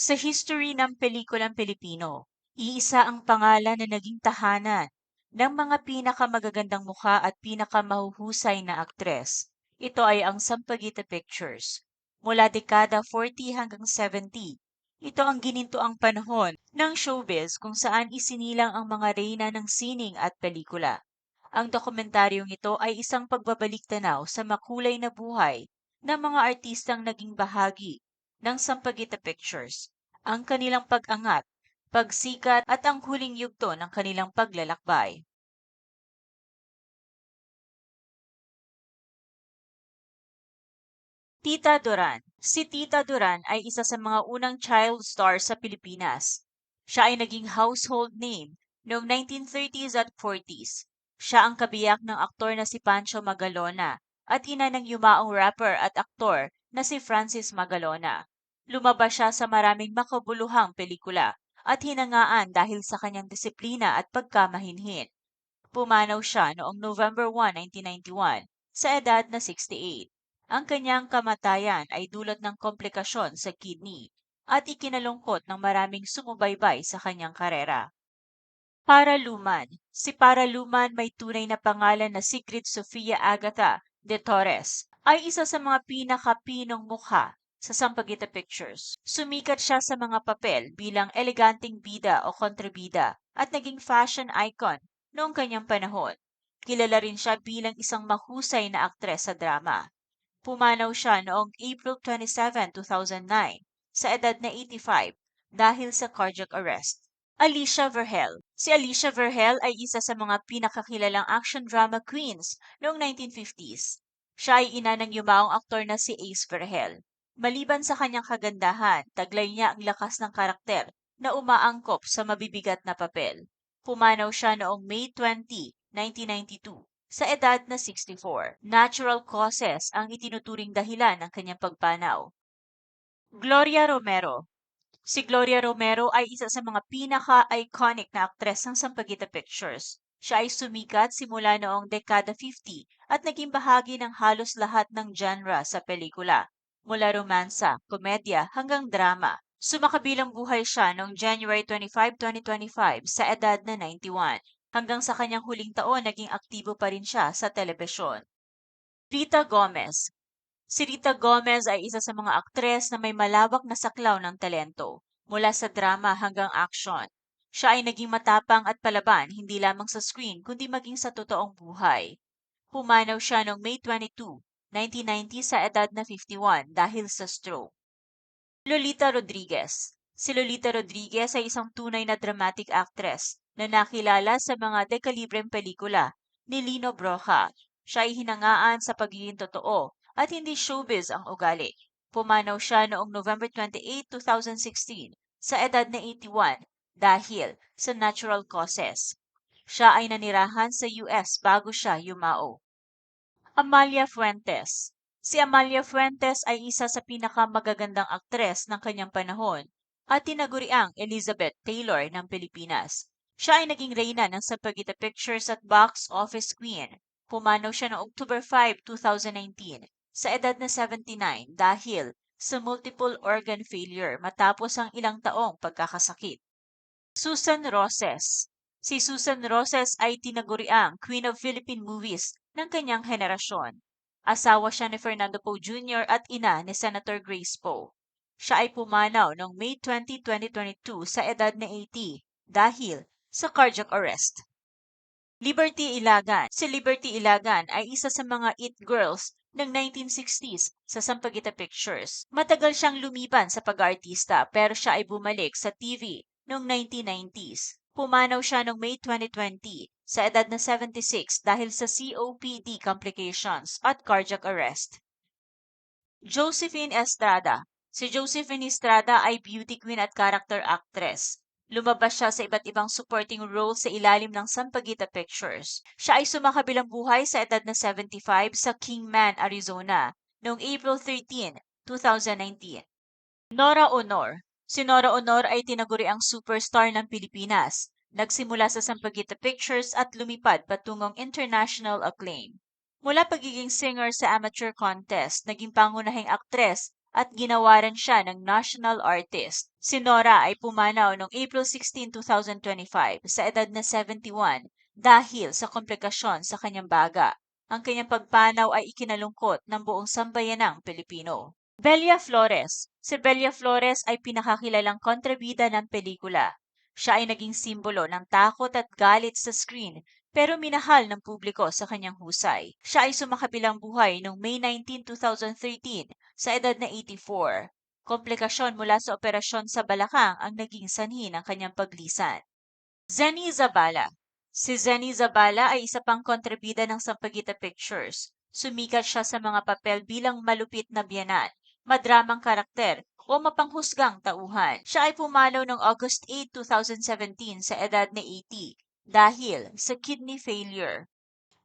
Sa history ng pelikulang Pilipino, iisa ang pangalan na naging tahanan ng mga pinakamagagandang mukha at pinakamahuhusay na aktres. Ito ay ang Sampaguita Pictures. Mula dekada 40 hanggang 70, ito ang ginintoang panahon ng showbiz kung saan isinilang ang mga reyna ng sining at pelikula. Ang dokumentaryong ito ay isang pagbabalik tanaw sa makulay na buhay ng mga artistang naging bahagi ng Sampaguita Pictures, ang kanilang pag-angat, pagsikat at ang huling yugto ng kanilang paglalakbay. Tita Duran Si Tita Duran ay isa sa mga unang child stars sa Pilipinas. Siya ay naging household name noong 1930s at 40s. Siya ang kabiyak ng aktor na si Pancho Magalona at ina ng yumaong rapper at aktor na si Francis Magalona. Lumabas siya sa maraming makabuluhang pelikula at hinangaan dahil sa kanyang disiplina at pagkamahinhin. Pumanaw siya noong November 1, 1991 sa edad na 68. Ang kanyang kamatayan ay dulot ng komplikasyon sa kidney at ikinalungkot ng maraming sumubaybay sa kanyang karera. Paraluman Si Paraluman may tunay na pangalan na Sigrid Sofia Agatha de Torres ay isa sa mga pinakapinong mukha sa Sampaguita Pictures. Sumikat siya sa mga papel bilang eleganteng bida o kontrabida at naging fashion icon noong kanyang panahon. Kilala rin siya bilang isang mahusay na aktres sa drama. Pumanaw siya noong April 27, 2009 sa edad na 85 dahil sa cardiac arrest. Alicia Verhel Si Alicia Verhel ay isa sa mga pinakakilalang action drama queens noong 1950s. Siya ay ina ng yumaong aktor na si Ace Verhel. Maliban sa kanyang kagandahan, taglay niya ang lakas ng karakter na umaangkop sa mabibigat na papel. Pumanaw siya noong May 20, 1992 sa edad na 64. Natural causes ang itinuturing dahilan ng kanyang pagpanaw. Gloria Romero Si Gloria Romero ay isa sa mga pinaka-iconic na aktres ng Sampaguita Pictures. Siya ay sumikat simula noong dekada 50 at naging bahagi ng halos lahat ng genre sa pelikula, mula romansa, komedya hanggang drama. Sumakabilang buhay siya noong January 25, 2025 sa edad na 91. Hanggang sa kanyang huling taon, naging aktibo pa rin siya sa telebisyon. Rita Gomez Si Rita Gomez ay isa sa mga aktres na may malawak na saklaw ng talento, mula sa drama hanggang action. Siya ay naging matapang at palaban hindi lamang sa screen kundi maging sa totoong buhay. Pumanaw siya noong May 22, 1990 sa edad na 51 dahil sa stroke. Lolita Rodriguez Si Lolita Rodriguez ay isang tunay na dramatic actress na nakilala sa mga dekalibreng pelikula ni Lino Broja. Siya ay hinangaan sa pagiging totoo at hindi showbiz ang ugali. Pumanaw siya noong November 28, 2016 sa edad na 81 dahil sa natural causes. Siya ay nanirahan sa US bago siya yumao. Amalia Fuentes Si Amalia Fuentes ay isa sa pinakamagagandang aktres ng kanyang panahon at tinaguriang Elizabeth Taylor ng Pilipinas. Siya ay naging reyna ng Sampaguita Pictures at Box Office Queen. Pumanaw siya noong October 5, 2019 sa edad na 79 dahil sa multiple organ failure matapos ang ilang taong pagkakasakit. Susan Roses Si Susan Roses ay tinaguriang Queen of Philippine Movies ng kanyang henerasyon. Asawa siya ni Fernando Poe Jr. at ina ni Senator Grace Poe. Siya ay pumanaw noong May 20, 2022 sa edad na 80 dahil sa cardiac arrest. Liberty Ilagan Si Liberty Ilagan ay isa sa mga it girls ng 1960s sa Sampaguita Pictures. Matagal siyang lumiban sa pag-artista pero siya ay bumalik sa TV noong 1990s. Pumanaw siya noong May 2020 sa edad na 76 dahil sa COPD complications at cardiac arrest. Josephine Estrada Si Josephine Estrada ay beauty queen at character actress. Lumabas siya sa iba't ibang supporting role sa ilalim ng Sampaguita Pictures. Siya ay sumakabilang buhay sa edad na 75 sa Kingman, Arizona noong April 13, 2019. Nora Honor Si Nora Honor ay tinaguri ang superstar ng Pilipinas. Nagsimula sa Sampaguita Pictures at lumipad patungong international acclaim. Mula pagiging singer sa amateur contest, naging pangunahing aktres at ginawaran siya ng national artist. Si Nora ay pumanaw noong April 16, 2025 sa edad na 71 dahil sa komplikasyon sa kanyang baga. Ang kanyang pagpanaw ay ikinalungkot ng buong sambayanang Pilipino. Belia Flores Si Belia Flores ay pinakakilalang kontrabida ng pelikula. Siya ay naging simbolo ng takot at galit sa screen pero minahal ng publiko sa kanyang husay. Siya ay sumakabilang buhay noong May 19, 2013 sa edad na 84. Komplikasyon mula sa operasyon sa balakang ang naging sanhi ng kanyang paglisan. Zenny Zabala Si Zenny Zabala ay isa pang kontrabida ng Sampaguita Pictures. Sumikat siya sa mga papel bilang malupit na biyanan, madramang karakter o mapanghusgang tauhan. Siya ay pumanaw noong August 8, 2017 sa edad na 80 dahil sa kidney failure.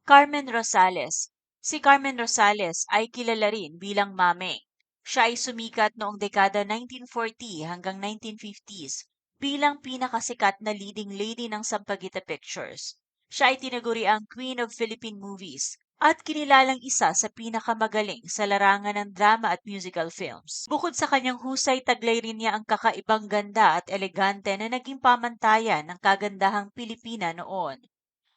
Carmen Rosales Si Carmen Rosales ay kilala rin bilang Mameng. Siya ay sumikat noong dekada 1940 hanggang 1950s bilang pinakasikat na leading lady ng Sampaguita Pictures. Siya ay tinaguri ang Queen of Philippine Movies at kinilalang isa sa pinakamagaling sa larangan ng drama at musical films. Bukod sa kanyang husay, taglay rin niya ang kakaibang ganda at elegante na naging pamantayan ng kagandahang Pilipina noon.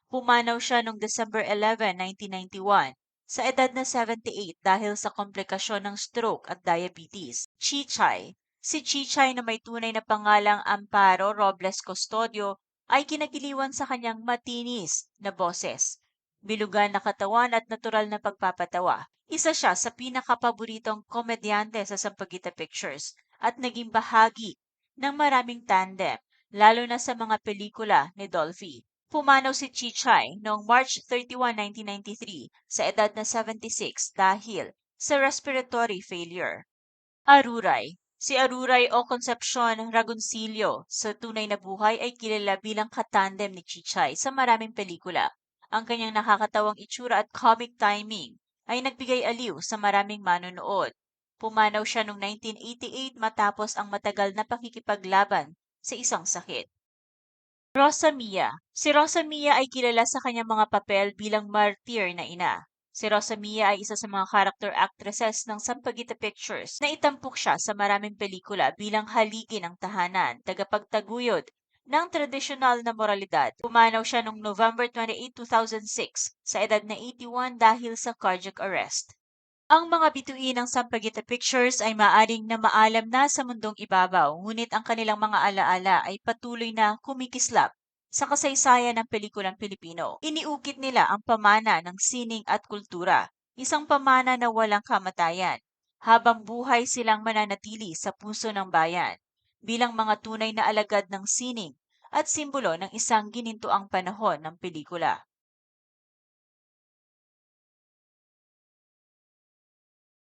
Pumanaw siya noong December 11, 1991 sa edad na 78 dahil sa komplikasyon ng stroke at diabetes. Chichay Si Chichay na may tunay na pangalang Amparo Robles Custodio ay kinagiliwan sa kanyang matinis na boses, bilugan na katawan at natural na pagpapatawa. Isa siya sa pinakapaboritong komedyante sa Sampaguita Pictures at naging bahagi ng maraming tandem, lalo na sa mga pelikula ni Dolphy. Pumanaw si Chichay noong March 31, 1993 sa edad na 76 dahil sa respiratory failure. Aruray Si Aruray o Concepcion Ragoncillo sa tunay na buhay ay kilala bilang katandem ni Chichay sa maraming pelikula. Ang kanyang nakakatawang itsura at comic timing ay nagbigay aliw sa maraming manonood. Pumanaw siya noong 1988 matapos ang matagal na pakikipaglaban sa isang sakit. Rosa Mia Si Rosa Mia ay kilala sa kanyang mga papel bilang martyr na ina. Si Rosa Mia ay isa sa mga character actresses ng Sampaguita Pictures na itampok siya sa maraming pelikula bilang haligi ng tahanan, tagapagtaguyod ng tradisyonal na moralidad. Pumanaw siya noong November 28, 2006 sa edad na 81 dahil sa cardiac arrest. Ang mga bituin ng Sampaguita Pictures ay maaring na maalam na sa mundong ibabaw, ngunit ang kanilang mga alaala ay patuloy na kumikislap sa kasaysayan ng pelikulang Pilipino. Iniukit nila ang pamana ng sining at kultura, isang pamana na walang kamatayan, habang buhay silang mananatili sa puso ng bayan, bilang mga tunay na alagad ng sining at simbolo ng isang ginintuang panahon ng pelikula.